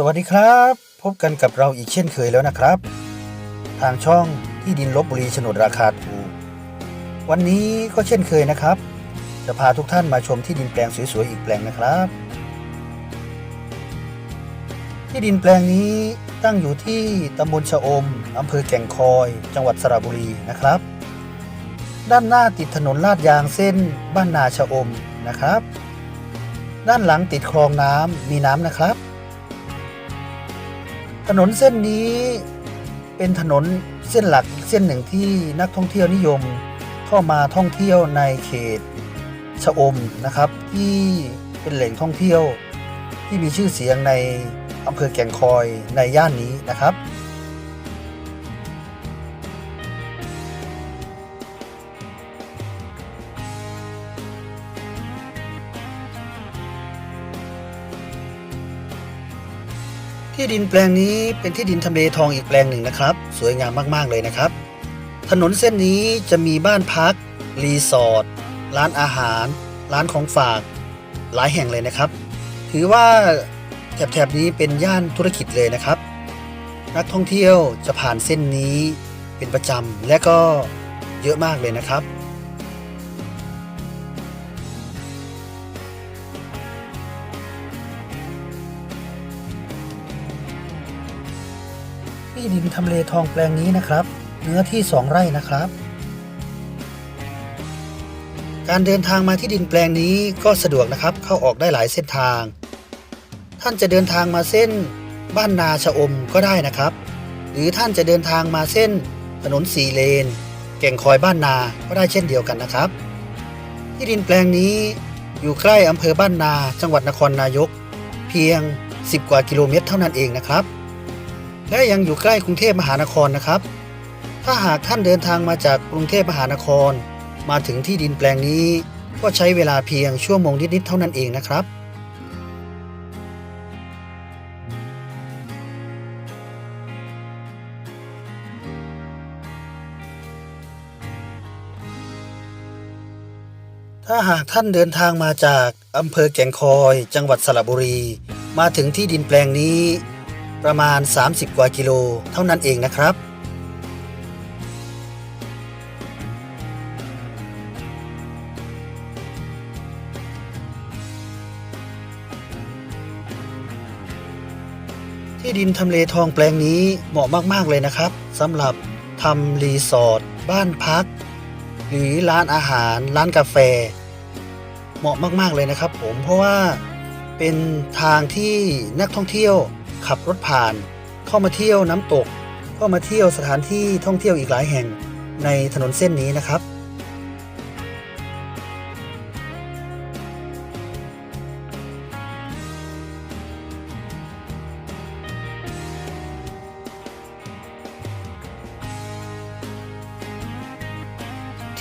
สวัสดีครับ พบกันกับเราอีกเช่นเคยแล้วนะครับ ทางช่องที่ดินลบบุรีฉนดราคาถูก วันนี้ก็เช่นเคยนะครับ จะพาทุกท่านมาชมที่ดินแปลงสวยๆอีกแปลงนะครับ ที่ดินแปลงนี้ตั้งอยู่ที่ตำบลชะอมอำเภอแก่งคอย จังหวัดสระบุรีนะครับ ด้านหน้าติดถนนลาดยางเส้นบ้านนาชะอมนะครับ ด้านหลังติดคลองน้ำมีน้ำนะครับ ถนนเส้นนี้เป็นถนนเส้นหลักเส้นหนึ่งที่นักท่องเที่ยวนิยมเข้ามาท่องเที่ยวในเขตชะอมนะครับ ที่เป็นแหล่งท่องเที่ยวที่มีชื่อเสียงในอำเภอแก่งคอยในย่านนี้นะครับ ที่ดินแปลงนี้เป็นที่ดินทำเลทองอีกแปลงหนึ่งนะครับ สวยงามมากๆเลยนะครับ ถนนเส้นนี้จะมีบ้านพัก รีสอร์ท ร้านอาหาร ร้านของฝาก หลายแห่งเลยนะครับ ถือว่าแถบๆนี้เป็นย่านธุรกิจเลยนะครับ นักท่องเที่ยวจะผ่านเส้นนี้เป็นประจำและก็เยอะมากเลยนะครับ ที่ดินทำเลทองแปลงนี้นะครับ เนื้อที่ 2 ไร่นะครับ การเดินทางมาที่ดินแปลงนี้ก็สะดวกนะครับ เข้าออกได้หลายเส้นทาง ท่านจะเดินทางมาเส้นบ้านนาชะอมก็ได้นะครับ หรือท่านจะเดินทางมาเส้นถนนสีเลน แก่งคอยบ้านนาก็ได้เช่นเดียวกันนะครับ ที่ดินแปลงนี้อยู่ใกล้อำเภอบ้านนา จังหวัดนครนายก เพียง 10 กว่ากิโลเมตรเท่านั้นเองนะครับ และยังอยู่ใกล้กรุงเทพมหานครนะครับ ถ้าหากท่านเดินทางมาจากกรุงเทพมหานคร มาถึงที่ดินแปลงนี้ ก็ใช้เวลาเพียงชั่วโมงนิด ๆ เท่านั้นเองนะครับถ้าหากท่านเดินทางมาจากอำเภอแก่งคอย จังหวัดสระบุรี มาถึงที่ดินแปลงนี้ ประมาณ 30 กว่ากิโลเท่านั้นเองนะครับ ที่ดินทำเลทองแปลงนี้เหมาะมาก ๆ เลยนะครับสำหรับทำรีสอร์ทบ้านพัก หรือร้านอาหาร ร้านกาแฟ เหมาะมาก ๆ เลยนะครับผมเพราะว่าเป็นทางที่นักท่องเที่ยว ขับรถผ่าน เข้ามาเที่ยวน้ำตก เข้ามาเที่ยวสถานที่ท่องเที่ยวอีกหลายแห่งในถนนเส้นนี้นะครับ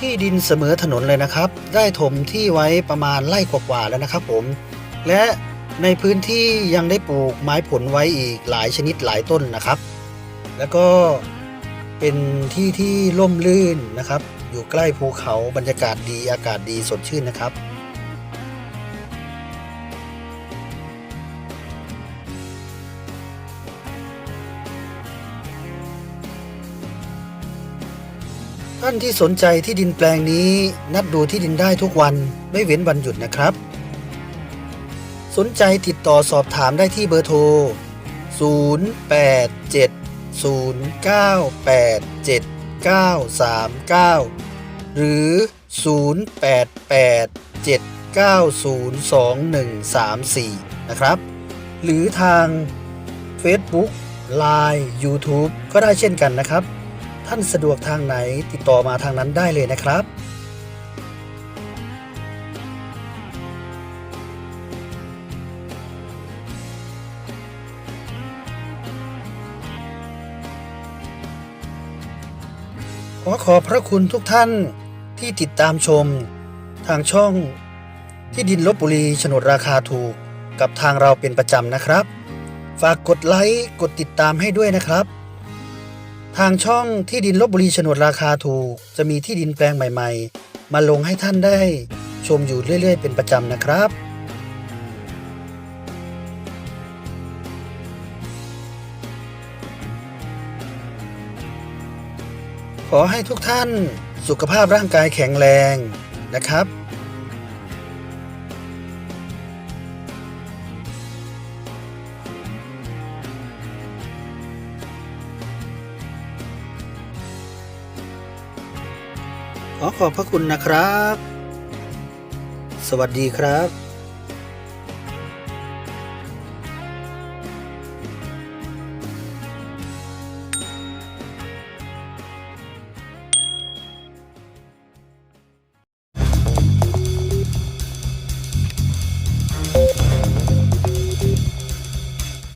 ที่ดินเสมอถนนเลยนะครับ ได้ถมที่ไว้ประมาณไร่กว่าๆแล้วนะครับผม และ ในพื้นที่ยังได้ปลูกไม้ผลไว้อีกหลายชนิดหลายต้นนะครับ แล้วก็เป็นที่ที่ร่มรื่นนะครับ อยู่ใกล้ภูเขาบรรยากาศดีอากาศดีสดชื่นนะครับ ท่านที่สนใจที่ดินแปลงนี้นัดดูที่ดินได้ทุกวันไม่เว้นวันหยุดนะครับ สนใจติดต่อสอบถามได้ที่เบอร์โทร 0870987939 หรือ 0887902134 นะครับ หรือทาง Facebook Line YouTube ก็ได้เช่นกันนะครับ ท่านสะดวกทางไหนติดต่อมาทางนั้นได้เลยนะครับ อขอบพระคุณทุกท่านที่ติดตามชม ทางช่องที่ดินลบบุรีโฉนดราคาถูกกับทางเราเป็นประจำนะครับ ฝากกดไลค์กดติดตามให้ด้วยนะครับ ทางช่องที่ดินลบบุรีโฉนดราคาถูก จะมีที่ดินแปลงใหม่ ๆ มาลงให้ท่านได้ชมอยู่เรื่อย ๆ เป็นประจำนะครับ ขอให้ทุกท่านสุขภาพร่างกายแข็งแรงนะครับ ขอขอบพระคุณนะครับ สวัสดีครับ